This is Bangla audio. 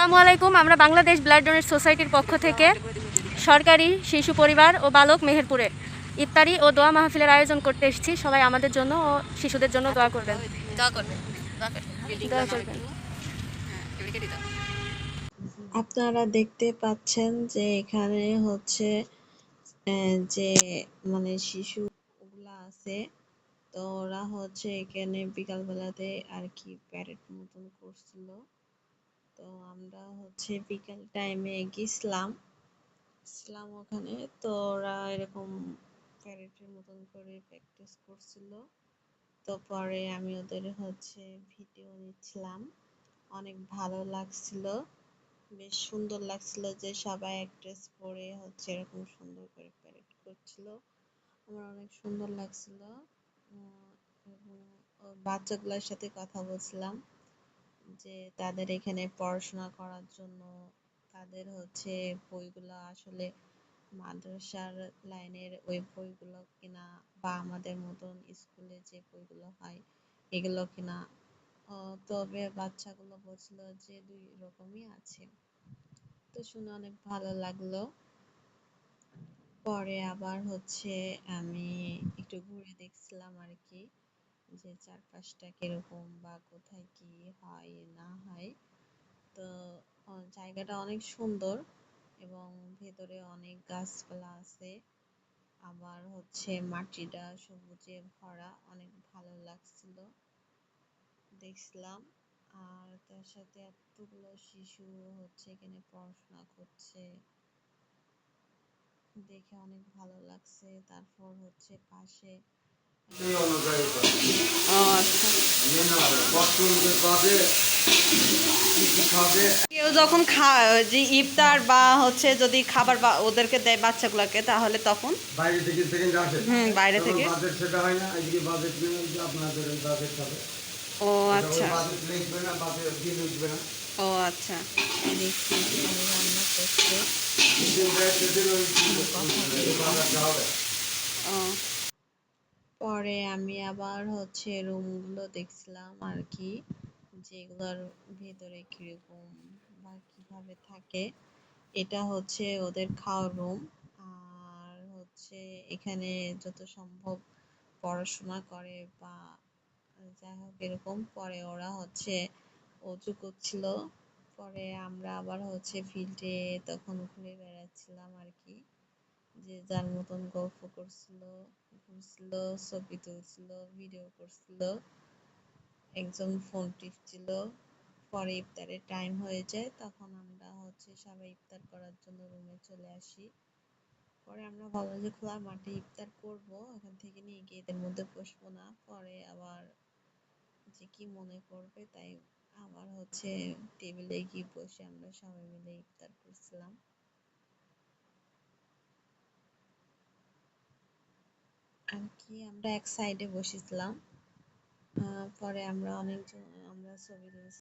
আসসালামু আলাইকুম আমরা বাংলাদেশ ব্লাড ডোনেট সোসাইটির পক্ষ থেকে সরকারি শিশু পরিবার ও বালক মেহেরপুরে ইফতারি ও দোয়া মাহফিলের আয়োজন করতে এসেছি। সবাই আমাদের জন্য ও শিশুদের জন্য দোয়া করবেন। দোয়া দোয়া আপনারা দেখতে পাচ্ছেন যে এখানে হচ্ছে আহ, যে মানে শিশুগুলা আছে তো ওরা হচ্ছে এখানে বিকালবেলাতে আর কি প্যারেড মতন করছিল। তো আমরা হচ্ছে বিকাল টাইমে গেছিলাম। ছিলাম ওখানে। তো ওরা এরকম প্যারেডের মতন করে প্র্যাকটিস করছিল। তো পরে আমি ওদের হচ্ছে ভিডিও নিচ্ছিলাম। অনেক ভালো লাগছিল। বেশ সুন্দর লাগছিল যে সবাই এক ড্রেস পরে হচ্ছে এরকম সুন্দর করে প্যারেড করছিল। আমার অনেক সুন্দর লাগছিল। বাচ্চাগুলোর সাথে কথা বলছিলাম। যে তাদের এখানে পড়াশোনা করার জন্য তাদের হচ্ছে বইগুলো আসলে মাদ্রাসার লাইনের ওই বইগুলো কিনা বা আমাদের মতন স্কুলে যে বইগুলো হয় এগুলো কিনা। তবে বাচ্চাগুলো বলছিল যে দুই রকমই আছে। তো শুনে অনেক ভালো লাগল। পরে আবার হচ্ছে আমি একটু ঘুরে দেখছিলাম আর কি যে চারপাশটা কীরকম বা কোথায় কি হয়, না হয়। তো জায়গাটা অনেক সুন্দর এবং ভেতরে অনেক গাছপালা আছে। আবার হচ্ছে মাটিটা সবুজে ভরা, অনেক ভালো লাগছিল। দেখছিলাম। আর তার সাথে এতগুলো শিশু হচ্ছে এখানে পড়াশোনা করছে। দেখে অনেক ভালো লাগছে। তারপর হচ্ছে পাশে কেউ যখন খা যে ইফতার বা হচ্ছে যদি খাবার বা ওদেরকে দেয় বাচ্চাগুলোকে তাহলে তখন? বাইরে থেকে সেকেন্ড আসে। হুম, বাইরে থেকে। বাজেট সেটা হয় না আজকে বাজেট আপনাদের বাজেট হবে। ও আচ্ছা। বাজেট লিখবে না বাজেট বিল উঠবে না। ও আচ্ছা। রান্না ও। পরে আমি আবার হচ্ছে রুমগুলো দেখছিলাম আর কি যেগুলোর ভেতরে কীরকম বা কীভাবে থাকে। এটা হচ্ছে ওদের খাওয়ার রুম আর হচ্ছে এখানে যত সম্ভব পড়াশোনা করে বা যাই হোক এরকম। পরে ওরা হচ্ছে অজু করছিল, পরে আমরা আবার হচ্ছে ফিল্ডে তখন ঘুরে বেড়াচ্ছিলাম আর কি যে যার মতন গল্প করছিল, ঘুরছিল, ছবি তুলছিল ভিডিও করছিল, একজন ফোন টিপছিল। পরে ইফতারের টাইম হয়ে যায়, তখন আমরা হচ্ছে সবাই ইফতার করার জন্য রুমে চলে আসি। পরে আমরা ভাবলাম যে খোলা মাঠে ইফতার করব এখান থেকে নিয়ে গিয়ে এদের মধ্যে বসবো না। পরে আবার যে কি মনে করবে তাই আবার হচ্ছে টেবিলে গিয়ে বসে আমরা সবাই মিলে ইফতার করছিলাম। আর কি আমরা এক সাইডে বসেছিলাম। পরে আমরা অনেকজন আমরা ছবি তুলছিলাম